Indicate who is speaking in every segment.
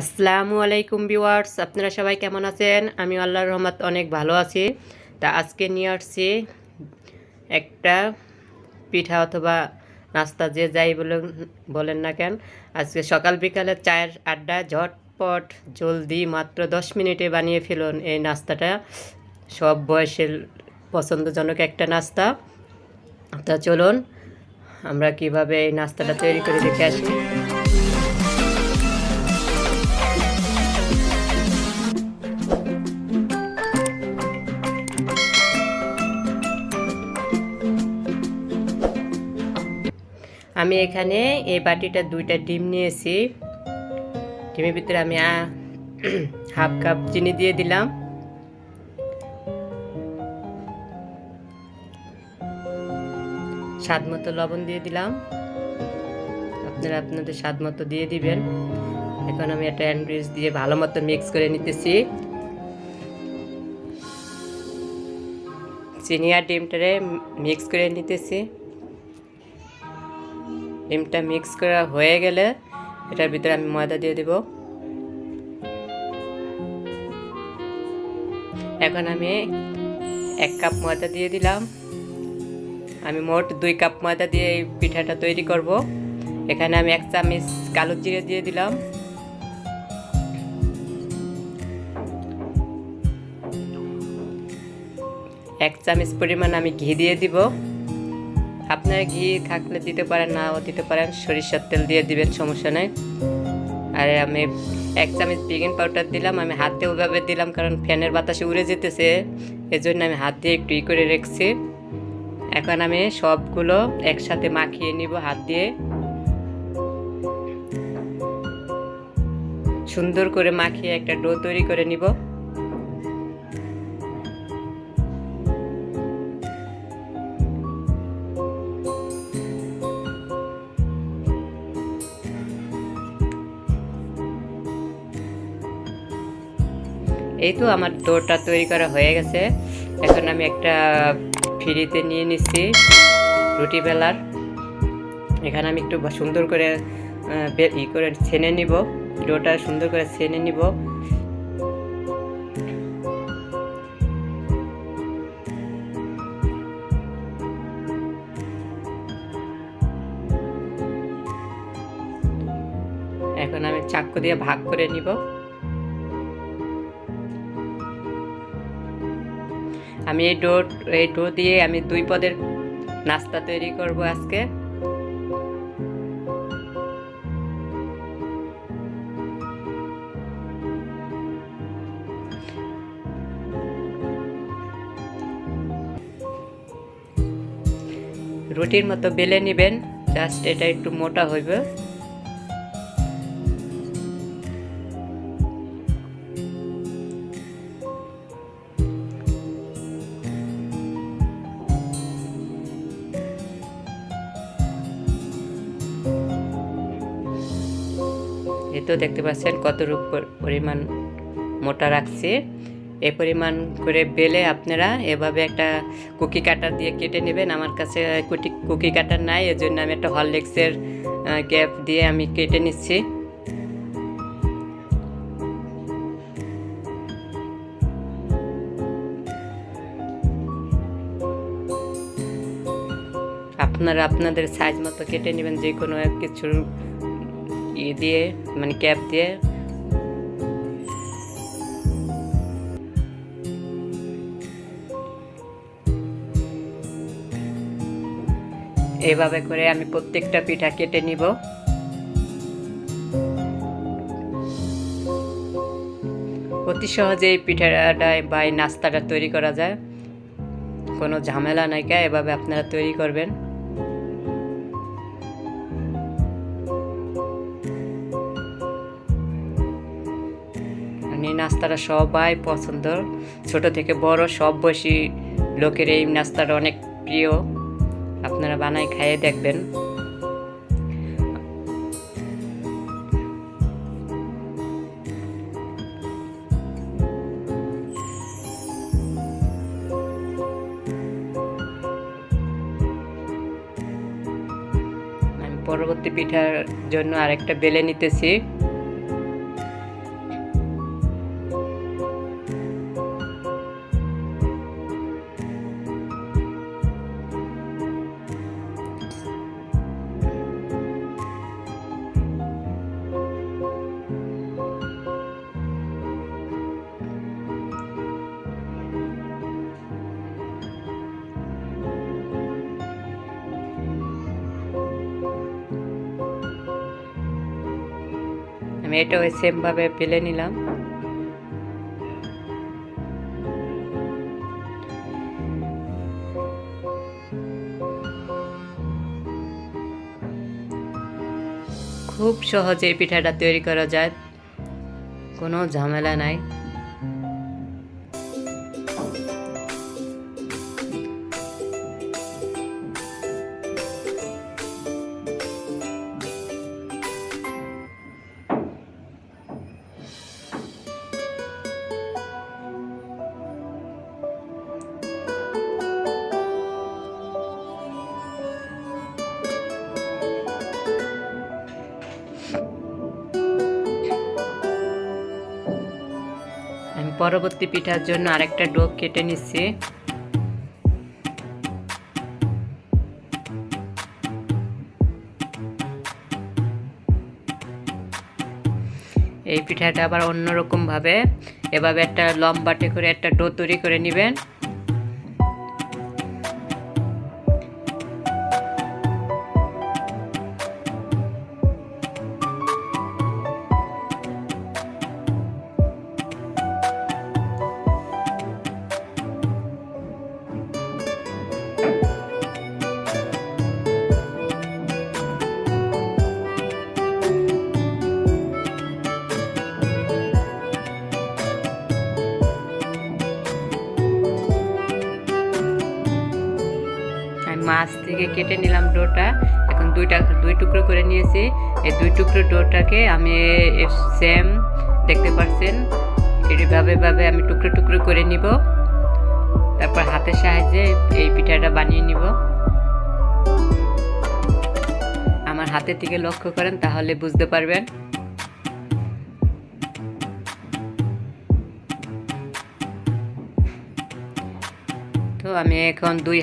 Speaker 1: আসসালামু আলাইকুম ভিউয়ার্স, আপনারা সবাই কেমন আছেন? আমি আল্লাহর রহমত অনেক ভালো আছি। তা আজকে নিয়ে আসছি একটা পিঠা অথবা নাস্তা, যে যাই বলে বলেন না কেন। আজকে সকাল বিকালে চায়ের আড্ডা, ঝটপট, জলদি মাত্র দশ মিনিটে বানিয়ে ফেলুন এই নাস্তাটা। সব বয়সের পছন্দজনক একটা নাস্তা। তা চলুন, আমরা কীভাবে এই নাস্তাটা তৈরি করে দেখে আসি। আমি এখানে এই বাটিটা দুইটা ডিম নিয়েছি। ডিমের ভিতরে আমি হাফ কাপ চিনি দিয়ে দিলাম। স্বাদ মতো লবণ দিয়ে দিলাম। আপনারা আপনাদের স্বাদ মতো দিয়ে দিবেন। এখন আমি একটা অ্যান্ড্রিজ দিয়ে ভালো মতো মিক্স করে নিতেছি। চিনি আর ডিমটারে মিক্স করে নিতেছি। ডিমটা মিক্স করা হয়ে গেলে এটার ভিতরে আমি ময়দা দিয়ে দেব। এখন আমি এক কাপ ময়দা দিয়ে দিলাম। আমি মোট দুই কাপ ময়দা দিয়ে এই পিঠাটা তৈরি করব। এখানে আমি এক চামচ কালো জিরে দিয়ে দিলাম। এক চামচ পরিমাণ আমি ঘি দিয়ে দিব। আপনারা ঘি থাকলে দিতে পারেন, নাও দিতে পারেন। সরিষার তেল দিয়ে দিবেন, সমস্যা নেই। আর আমি এক চামচ বেকিং পাউডার দিলাম, আমি হাতে দিয়ে ওইভাবে দিলাম, কারণ ফ্যানের বাতাসে উড়ে যেতেছে। এজন্য আমি হাত দিয়ে একটু ই করে রেখেছি। এখন আমি সবগুলো একসাথে মাখিয়ে নিব হাত দিয়ে। সুন্দর করে মাখিয়ে একটা ডো তৈরি করে নিব। এই তো আমার ডোটা তৈরি করা হয়ে গেছে। এখন আমি একটা ফ্রিতে নিয়ে নিচ্ছি রুটি বেলার। এখানে আমি একটু সুন্দর করে ই করে ছেনে নিব। ডোটা সুন্দর করে ছেনে নিব। এখন আমি চাক্কু দিয়ে ভাগ করে নিব। আমি এই ডো এই ডো দিয়ে আমি দুই পদের নাস্তা তৈরি করব আজকে। রুটির মতো বেলে নেবেন, জাস্ট এটা একটু মোটা হইবে। দেখতে পাচ্ছেন কত রূপ পরিমাণ মোটা রাখছি। এ পরিমাণ করে বেলে আপনারা এভাবে একটা কুকি কাটার দিয়ে কেটে নেবেন। আমার কাছে কুটি, কুকি কাটার নাই, এজন্য আমি একটা হরলিক্সের গ্যাপ দিয়ে আমি কেটে নিচ্ছি। আপনারা আপনাদের সাইজ মতো কেটে নেবেন যে কোনো কিছুর ই দিয়ে মানে ক্যাপ দিয়ে। এইভাবে করে আমি প্রত্যেকটা পিঠা কেটে নিব। অতি সহজে এই পিঠাটা বা এই নাস্তাটা তৈরি করা যায়। কোনো ঝামেলা নাইকা এভাবে আপনারা তৈরি করবেন। এই নাস্তাটা সবাই পছন্দ। ছোট থেকে বড় সব বয়সী লোকের এই নাস্তাটা অনেক প্রিয়। আপনারা বানাই খাইয়ে দেখবেন। পরবর্তী পিঠার জন্য আরেকটা বেলে নিতেছি। আমি এটা ওই সেমভাবে পেলে নিলাম। খুব সহজে পিঠাটা তৈরি করা যায়, কোনো ঝামেলা নাই। পরবর্তী পিঠার জন্য আরেকটা ডোক কেটে নিচ্ছি। এই পিঠাটা আবার অন্যরকম ভাবে এভাবে একটা লম্বাটে করে একটা ডো তৈরি করে নেবেন। থেকে কেটে নিলাম ডোটা। এখন দুইটা, দুই টুকরো করে নিয়েছি। এই দুই টুকরো ডোটাকে আমি সেম দেখতে পাচ্ছেন এইভাবে ভাবে আমি টুকরো টুকরো করে নিব। তারপর হাতের সাহায্যে এই পিঠাটা বানিয়ে নিব। আমার হাতের দিকে লক্ষ্য করেন তাহলে বুঝতে পারবেন। তো আমি এখন দুই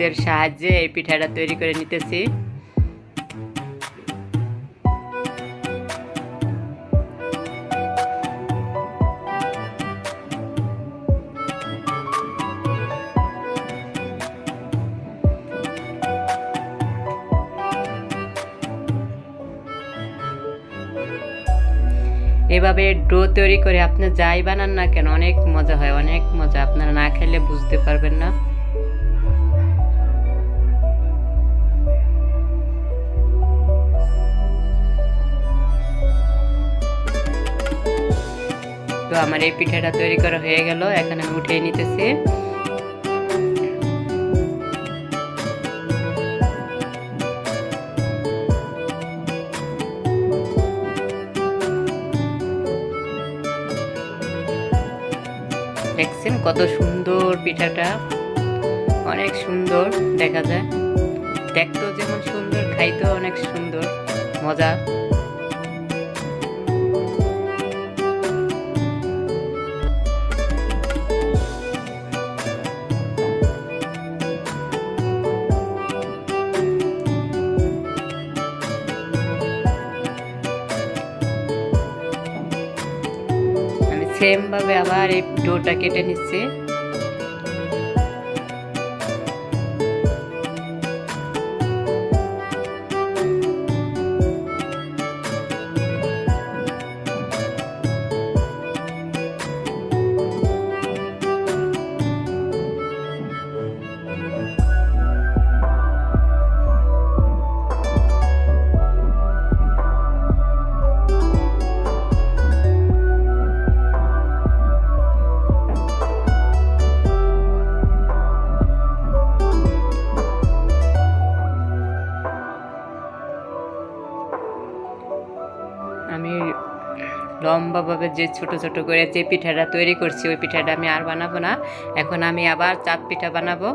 Speaker 1: হাতের সাহায্যে এই পিঠাটা তৈরি করে নিতেছি। এভাবে ডো তৈরি করে আপনি যাই বানান না কেন, অনেক মজা হয়, অনেক মজা। আপনারা না খেলে বুঝতে পারবেন না। তো আমার এই পিঠাটা তৈরি করা হয়ে গেল, এখন আমি উঠিয়ে নিতেছি। দেখছেন কত সুন্দর পিঠাটা, অনেক সুন্দর, দেখা যায়। দেখতেও যেমন সুন্দর, খাইতেও অনেক সুন্দর, মজা। আমি সেম ভাবে আবার এই ডোটা কেটে নিচ্ছি। লম্বাভাবে যে ছোট ছোট করে যে পিঠাটা তৈরি করছি, ওই পিঠাটা আমি আর বানাবো না। এখন আমি আবার চাঁদ পিঠা বানাবো।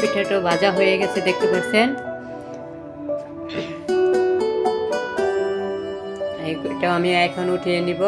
Speaker 1: পিঠাটা ভাজা হয়ে গেছে দেখতে পাচ্ছেন? এটা আমি এখন উঠিয়ে নিব।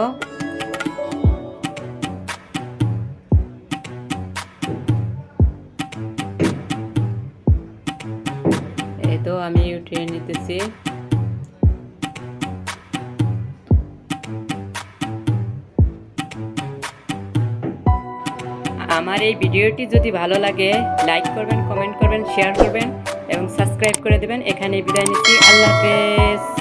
Speaker 1: আমার এই ভিডিওটি যদি ভালো লাগে লাইক করবেন কমেন্ট করবেন শেয়ার করবেন এবং সাবস্ক্রাইব করে দেবেন। এখানে বিদায় নিচ্ছি। আল্লাহ হাফেজ।